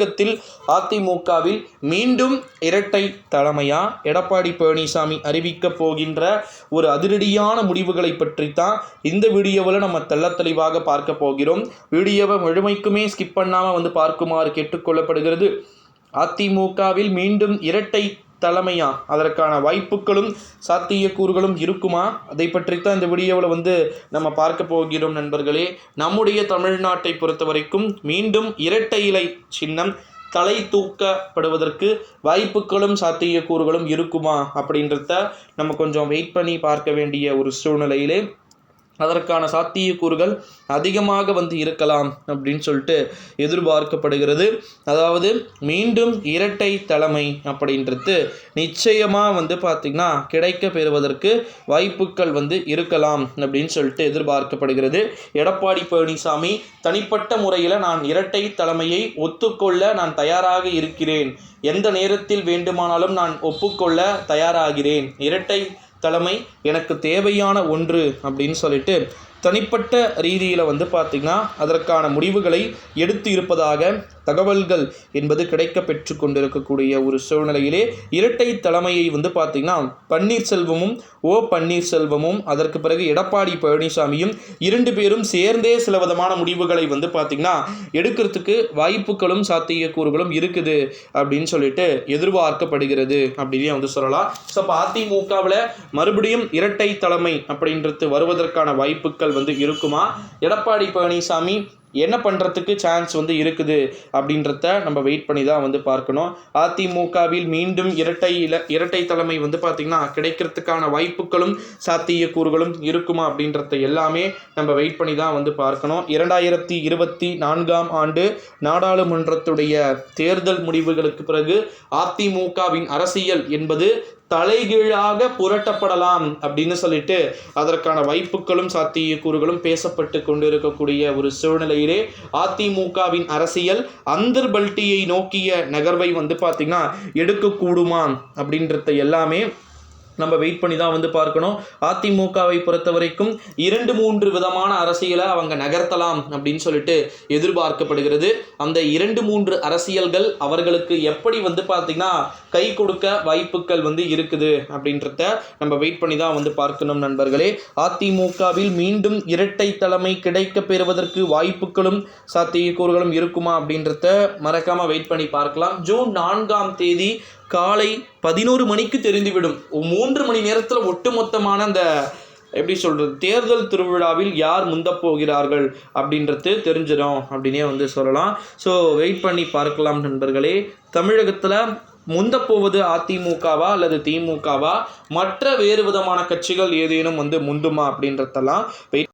தமிழகத்தில் அதிமுகவில் மீண்டும் இரட்டை தலைமையா? எடப்பாடி பழனிசாமி அறிவிக்கப் போகின்ற ஒரு அதிரடியான முடிவுகளை பற்றி தான் இந்த வீடியோவில் நம்ம தெள்ள தெளிவாக பார்க்க போகிறோம். வீடியோவை முழுமைக்குமே ஸ்கிப் பண்ணாமல் வந்து பார்க்குமாறு கேட்டுக்கொள்ளப்படுகிறது அதிமுகவில் மீண்டும் இரட்டை தலைமையா? அதற்கான வாய்ப்புகளும் சாத்தியக்கூறுகளும் இருக்குமா? அதை பற்றித்தான் இந்த வீடியோவில் வந்து நம்ம பார்க்க போகிறோம் நண்பர்களே. நம்முடைய தமிழ்நாட்டை பொறுத்த வரைக்கும் மீண்டும் இரட்டை இலை சின்னம் தலை தூக்கப்படுவதற்கு வாய்ப்புகளும் சாத்தியக்கூறுகளும் இருக்குமா அப்படின்றத நம்ம கொஞ்சம் வெயிட் பண்ணி பார்க்க வேண்டிய ஒரு சூழ்நிலையிலே அதற்கான சாத்தியக்கூறுகள் அதிகமாக வந்து இருக்கலாம் அப்படின்னு சொல்லிட்டு எதிர்பார்க்கப்படுகிறது. அதாவது மீண்டும் இரட்டை தலைமை அப்படின்றது நிச்சயமாக வந்து பார்த்திங்கன்னா கிடைக்க பெறுவதற்கு வாய்ப்புகள் வந்து இருக்கலாம் அப்படின்னு சொல்லிட்டு எதிர்பார்க்கப்படுகிறது. எடப்பாடி பழனிசாமி தனிப்பட்ட முறையில் நான் இரட்டை தலைமையை ஒத்துக்கொள்ள நான் தயாராக இருக்கிறேன். எந்த நேரத்தில் வேண்டுமானாலும் நான் ஒப்புக்கொள்ள தயாராகிறேன். இரட்டை தலைமை எனக்கு தேவையான ஒன்று அப்படின்னு சொல்லிட்டு தனிப்பட்ட ரீதியில் வந்து பார்த்திங்கன்னா அதற்கான முடிவுகளை எடுத்து இருப்பதாக தகவல்கள் என்பது கிடைக்க பெற்று கொண்டிருக்கக்கூடிய ஒரு சூழ்நிலையிலே இரட்டை தலைமையை வந்து பார்த்திங்கன்னா பன்னீர்செல்வமும் ஓ பன்னீர்செல்வமும் அதற்கு பிறகு எடப்பாடி பழனிசாமியும் இரண்டு பேரும் சேர்ந்தே சில விதமான முடிவுகளை வந்து பார்த்திங்கன்னா எடுக்கிறதுக்கு வாய்ப்புகளும் சாத்தியக்கூறுகளும் இருக்குது அப்படின்னு சொல்லிட்டு எதிர்பார்க்கப்படுகிறது அப்படின்னு வந்து சொல்லலாம். ஸோ அப்போ அதிமுகவில் மறுபடியும் இரட்டை தலைமை அப்படின்றது வருவதற்கான வாய்ப்புகள் வந்து இருக்குமா? எடப்பாடி பழனிசாமி என்ன பண்ணுறதுக்கு சான்ஸ் வந்து இருக்குது? அப்படின்றத நம்ம வெயிட் பண்ணி தான் வந்து பார்க்கணும். அதிமுகவில் மீண்டும் இரட்டை இல இரட்டை தலைமை வந்து பார்த்திங்கன்னா கிடைக்கிறதுக்கான வாய்ப்புகளும் சாத்தியக்கூறுகளும் இருக்குமா அப்படின்றத எல்லாமே நம்ம வெயிட் பண்ணி தான் வந்து பார்க்கணும். இரண்டாயிரத்தி இருபத்தி நான்காம் ஆண்டு நாடாளுமன்றத்துடைய தேர்தல் முடிவுகளுக்கு பிறகு அதிமுகவின் அரசியல் என்பது தலைகீழாக புரட்டப்படலாம் அப்படின்னு சொல்லிட்டு அதற்கான வாய்ப்புகளும் சாத்தியக்கூறுகளும் பேசப்பட்டு கொண்டிருக்கக்கூடிய ஒரு சூழ்நிலையிலே அதிமுகவின் அரசியல் அந்தர்பல்ட்டியை நோக்கிய நகர்வை வந்து பார்த்திங்கன்னா எடுக்கக்கூடுமா அப்படின்றத எல்லாமே நம்ம வெயிட் பண்ணி தான் வந்து பார்க்கணும். அதிமுகவை பொறுத்த வரைக்கும் இரண்டு மூன்று விதமான அரசியலை அவங்க நகர்த்தலாம் அப்படின்னு சொல்லிட்டு எதிர்பார்க்கப்படுகிறது. அந்த இரண்டு மூன்று அரசியல்கள் அவர்களுக்கு எப்படி வந்து பார்த்திங்கன்னா கை கொடுக்க வாய்ப்புகள் வந்து இருக்குது அப்படின்றத நம்ம வெயிட் பண்ணி தான் வந்து பார்க்கணும் நண்பர்களே. அதிமுகவில் மீண்டும் இரட்டை தலைமை கிடைக்க பெறுவதற்கு வாய்ப்புகளும் சாத்தியக்கூறுகளும் இருக்குமா அப்படின்றத மறக்காம வெயிட் பண்ணி பார்க்கலாம். ஜூன் நான்காம் தேதி காலை பதினோரு மணிக்கு தெரிந்துவிடும். மூன்று மணி நேரத்தில் ஒட்டுமொத்தமான அந்த எப்படி சொல்கிறது தேர்தல் திருவிழாவில் யார் முந்தப் போகிறார்கள் அப்படின்றது தெரிஞ்சிடும் அப்படின்னே வந்து சொல்லலாம். ஸோ வெயிட் பண்ணி பார்க்கலாம் நண்பர்களே. தமிழகத்தில் முந்தப்போவது அதிமுகவா அல்லது திமுகவா? மற்ற வேறு விதமான கட்சிகள் ஏதேனும் வந்து முந்துமா அப்படின்றதெல்லாம் வெயிட்